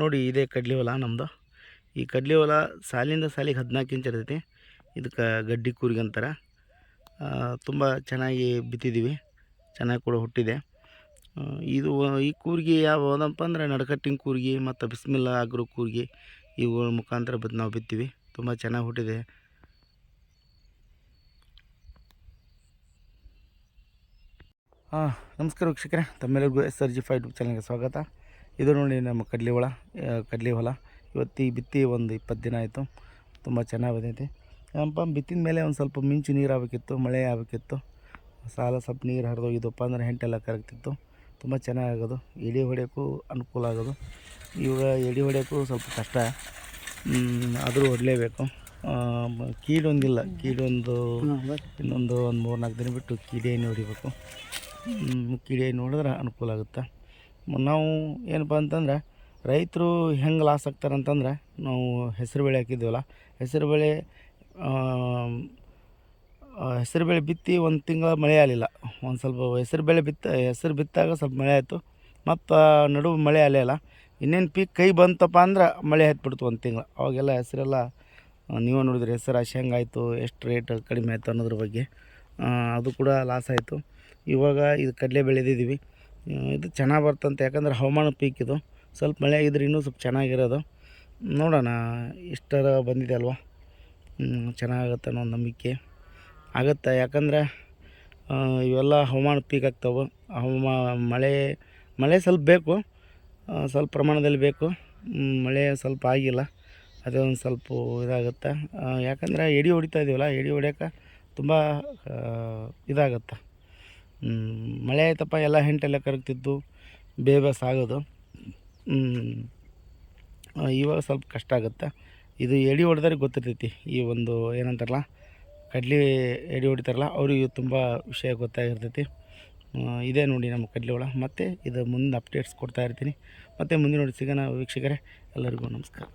ನೋಡಿ ಇದೇ ಕಡ್ಲಿ ಹೊಲ ನಮ್ಮದು ಈ ಕಡ್ಲಿ ಹೊಲ ಸಾಲಿಂದ ಸಾಲಿಗೆ ಹದಿನಾಲ್ಕು ಇಂಚ್ ಇರ್ತೈತಿ. ಇದಕ್ಕೆ ಗಡ್ಡಿ ಕೂರಿಗೆ ಅಂತಾರೆ. ತುಂಬ ಚೆನ್ನಾಗಿ ಬಿತ್ತಿದ್ದೀವಿ ಚೆನ್ನಾಗಿ ಕೂಡ ಹುಟ್ಟಿದೆ. ಇದು ಈ ಕೂರ್ಗಿ ಯಾವ ಯಾವುದಪ್ಪ ಅಂದ್ರೆ ನಡಕಟ್ಟಿನ ಕೂರ್ಗಿ ಮತ್ತು ಬಿಸ್ಮಿಲ್ಲ ಆಗ್ರೋ ಕೂರ್ಗಿ ಇವುಗಳ ಮುಖಾಂತರ ಬಿದ್ದು ನಾವು ಬಿತ್ತೀವಿ. ತುಂಬ ಚೆನ್ನಾಗಿ ಹುಟ್ಟಿದೆ. ಹಾಂ ನಮಸ್ಕಾರ ವೀಕ್ಷಕರೇ. ತಮ್ಮೆಲ್ಲರಿಗೂ ಎಸ್ ಆರ್ ಜಿ ಫೈ ಯೂಟ್ಯೂಬ್ ಚಾನಲ್ಗೆ ಸ್ವಾಗತ. ಇದು ನೋಡಿ ನಮ್ಮ ಕಡ್ಲಿ ಹೊಳ ಕಡ್ಲಿ ಹೊಲ. ಇವತ್ತು ಬಿತ್ತಿ ಒಂದು ಇಪ್ಪತ್ತು ದಿನ ಆಯಿತು. ತುಂಬ ಚೆನ್ನಾಗಿ ಬಂದೈತಿ. ಏನಪ್ಪ ಬಿತ್ತಿದ ಮೇಲೆ ಒಂದು ಸ್ವಲ್ಪ ಮಿಂಚು ನೀರು ಆಗಬೇಕಿತ್ತು, ಮಳೆ ಆಗಬೇಕಿತ್ತು. ಸಾಲ ಸ್ವಲ್ಪ ನೀರು ಹರಿದೋಗಿದ್ದಪ್ಪ ಅಂದ್ರೆ ಹೆಂಟೆಲ್ಲ ಕರಗ್ತಿತ್ತು. ತುಂಬ ಚೆನ್ನಾಗಿ ಆಗೋದು. ಎಡೆ ಹೊಡೆಯೋಕ್ಕೂ ಅನುಕೂಲ ಆಗೋದು. ಇವಾಗ ಎಡಿ ಹೊಡೆಯೋಕ್ಕೂ ಸ್ವಲ್ಪ ಕಷ್ಟ. ಆದರೂ ಹೊಡಲೇಬೇಕು. ಕೀಡೊಂದಿಲ್ಲ ಕೀಡೊಂದು ಇನ್ನೊಂದು ಒಂದು ಮೂರು ನಾಲ್ಕು ದಿನ ಬಿಟ್ಟು ಕೀಡೆ ಹೊಡಿಬೇಕು. ಕೀಡೆ ನೋಡಿದ್ರೆ ಅನುಕೂಲ ಆಗುತ್ತೆ. ನಾವು ಏನಪ್ಪ ಅಂತಂದ್ರೆ, ರೈತರು ಹೆಂಗೆ ಲಾಸ್ ಆಗ್ತಾರೆ ಅಂತಂದ್ರೆ ನಾವು ಹೆಸರು ಬೇಳೆ ಹಾಕಿದ್ದೀವಲ್ಲ, ಹೆಸರು ಬೇಳೆ ಹೆಸರು ಬೇಳೆ ಬಿತ್ತಿ ಒಂದು ತಿಂಗಳ ಮಳೆ ಆಗಲಿಲ್ಲ. ಒಂದು ಸ್ವಲ್ಪ ಹೆಸರು ಬೇಳೆ ಬಿತ್ತ, ಹೆಸರು ಬಿತ್ತಾಗ ಸ್ವಲ್ಪ ಮಳೆ ಆಯಿತು. ಮತ್ತು ನಡುವೆ ಮಳೆ ಆಗಲಿಲ್ಲ ಇನ್ನೇನು ಪೀಕ್ ಕೈ ಬಂತಪ್ಪ ಅಂದ್ರೆ ಮಳೆ ಹತ್ಬಿಡ್ತು ಒಂದು ತಿಂಗಳು. ಅವಾಗೆಲ್ಲ ಹೆಸರೆಲ್ಲ, ನೀವು ನೋಡಿದ್ರೆ ಹೆಸರು ಅಷ್ಟು ಹೆಂಗಾಯಿತು ಎಷ್ಟು ರೇಟ್ ಕಡಿಮೆ ಆಯಿತು ಅನ್ನೋದ್ರ ಬಗ್ಗೆ. ಅದು ಕೂಡ ಲಾಸ್ ಆಯಿತು. ಇವಾಗ ಇದು ಕಡಲೆ ಬೆಳೆದಿದ್ದೀವಿ. ಇದು ಚೆನ್ನಾಗಿ ಬರ್ತಂತೆ. ಯಾಕಂದ್ರೆ ಹವಾಮಾನ ಪೀಕ್ ಇದು. ಸ್ವಲ್ಪ ಮಳೆ ಆಗಿದ್ರೆ ಇನ್ನೂ ಸ್ವಲ್ಪ ಚೆನ್ನಾಗಿರೋದು. ನೋಡೋಣ, ಇಷ್ಟರ ಬಂದಿದೆ ಅಲ್ವಾ? ಚೆನ್ನಾಗುತ್ತೆ ಅನ್ನೋ ನಂಬಿಕೆ. ಆಗುತ್ತೆ. ಯಾಕಂದ್ರೆ ಇವೆಲ್ಲ ಹವಾಮಾನ ಪೀಕ್ ಆಗ್ತಾವೆ. ಹವಾಮಾ, ಮಳೆ ಮಳೆ ಸ್ವಲ್ಪ ಬೇಕು. ಸ್ವಲ್ಪ ಪ್ರಮಾಣದಲ್ಲಿ ಬೇಕು. ಮಳೆ ಸ್ವಲ್ಪ ಆಗಿಲ್ಲ. ಅದೇ ಒಂದು ಸ್ವಲ್ಪ ಇದಾಗುತ್ತೆ. ಯಾಕಂದರೆ ಎಡಿ ಹೊಡಿತಾ ಇದೀವಲ್ಲ, ಎಡಿ ಹೊಡ್ಯೋಕೆ ತುಂಬ ಇದಾಗತ್ತೆ. ಮಳೆ ಆಯ್ತಪ್ಪ, ಎಲ್ಲ ಹೆಂಟೆಲ್ಲ ಕರಗ್ತಿದ್ದು ಬೇಗ ಆಗೋದು ಇವಾಗ ಸ್ವಲ್ಪ ಕಷ್ಟ ಆಗುತ್ತೆ. ಇದು ಎಡಿ ಹೊಡೆದವ್ರಿಗೆ ಗೊತ್ತಿರ್ತೈತಿ, ಈ ಒಂದು ಏನಂತಾರಲ್ಲ, ಕಡ್ಲಿ ಎಡಿ ಹೊಡಿತಾರಲ್ಲ, ಅವ್ರಿಗೆ ತುಂಬ ವಿಷಯ ಗೊತ್ತಾಗಿರ್ತೈತಿ. ಇದೇ ನೋಡಿ ನಮ್ಮ ಕಡ್ಲಿ ಒಳ. ಮತ್ತು ಇದು ಮುಂದೆ ಅಪ್ಡೇಟ್ಸ್ ಕೊಡ್ತಾ ಇರ್ತೀನಿ. ಮತ್ತು ಮುಂದಿನ ನೋಡಿ ಸಿಗೋಣ ವೀಕ್ಷಕರೇ, ಎಲ್ಲರಿಗೂ ನಮಸ್ಕಾರ.